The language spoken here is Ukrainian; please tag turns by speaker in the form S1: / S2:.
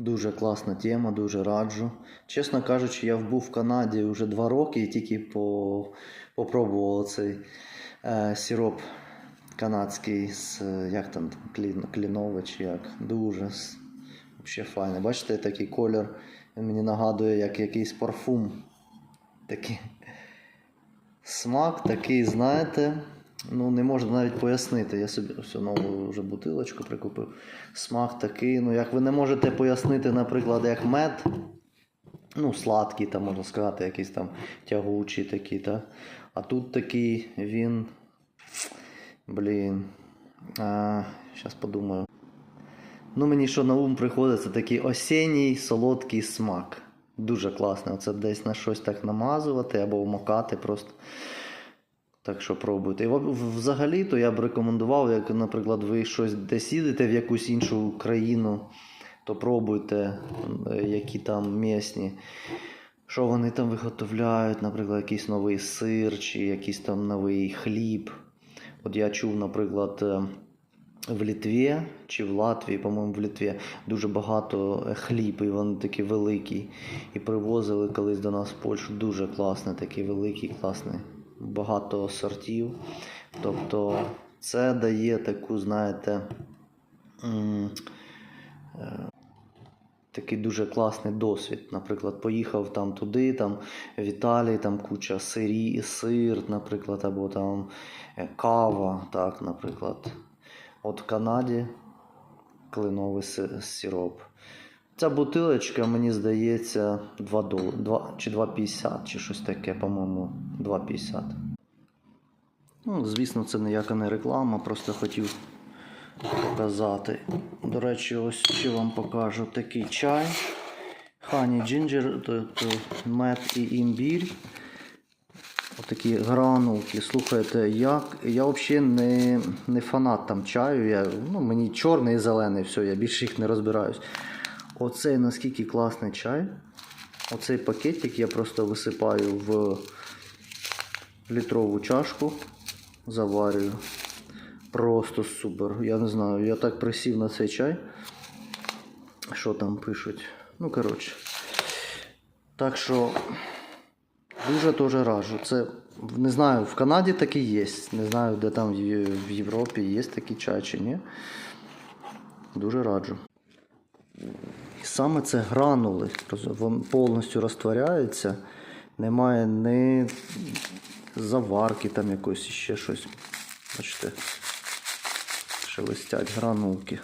S1: Дуже класна тема, дуже раджу. Чесно кажучи, я був в Канаді вже два роки і тільки по, попробував цей е, сироп канадський з як там клін, чи як. Дуже вообще файне. Бачите, такий колір він мені нагадує, як якийсь парфум. Такий. Смак такий, знаєте, ну не можна навіть пояснити. Я собі всю нову вже бутилочку прикупив. Смак такий, ну як ви не можете пояснити, наприклад, як мед, ну, сладкий, там можна сказати, якийсь там тягучий такий, та? а тут такий він. Блін. А, Зараз подумаю. Ну, мені що на ум приходить, це такий осінній солодкий смак. Дуже класно. Це десь на щось так намазувати або вмокати просто. Так що пробуйте. І взагалі, то я б рекомендував, як, наприклад, ви щось десь їдете в якусь іншу країну, то пробуйте, е, які там місні. Що вони там виготовляють, наприклад, якийсь новий сир чи якийсь там новий хліб. От я чув, наприклад, е, в Літві чи в Латвії, по-моєму, в Літві дуже багато е, хліб, і вони такі великі. І привозили колись до нас в Польщу дуже класний, такий великий, класний, багато сортів. Тобто це дає таку, знаєте, е, такий дуже класний досвід. Наприклад, поїхав там туди, там в Італії там куча сирі, сир, наприклад, або там е, кава, так, наприклад. От в Канаді кленовий сироп. Ця бутилочка, мені здається, 2 долари, 2, чи 2,50, чи щось таке, по-моєму, 2,50. Ну, звісно, це ніяка не реклама, просто хотів показати. До речі, ось ще вам покажу такий чай. Honey Ginger, то, то мед і імбір. Отакі гранулки. Слухайте, як, я взагалі не, не фанат там чаю. Я, ну, мені чорний і зелений, все, я більше їх не розбираюсь. Оцей наскільки класний чай. Оцей пакетик я просто висипаю в літрову чашку, заварюю. Просто супер. Я не знаю, я так присів на цей чай. Що там пишуть? Ну, коротше. Так що дуже теж раджу. Це не знаю, в Канаді такі є. Не знаю, де там в Європі є такий чай чи ні. Дуже раджу. Саме це гранули. повністю розтворяються, Немає ні заварки там якоїсь ще щось. Бачите, шелестять гранулки.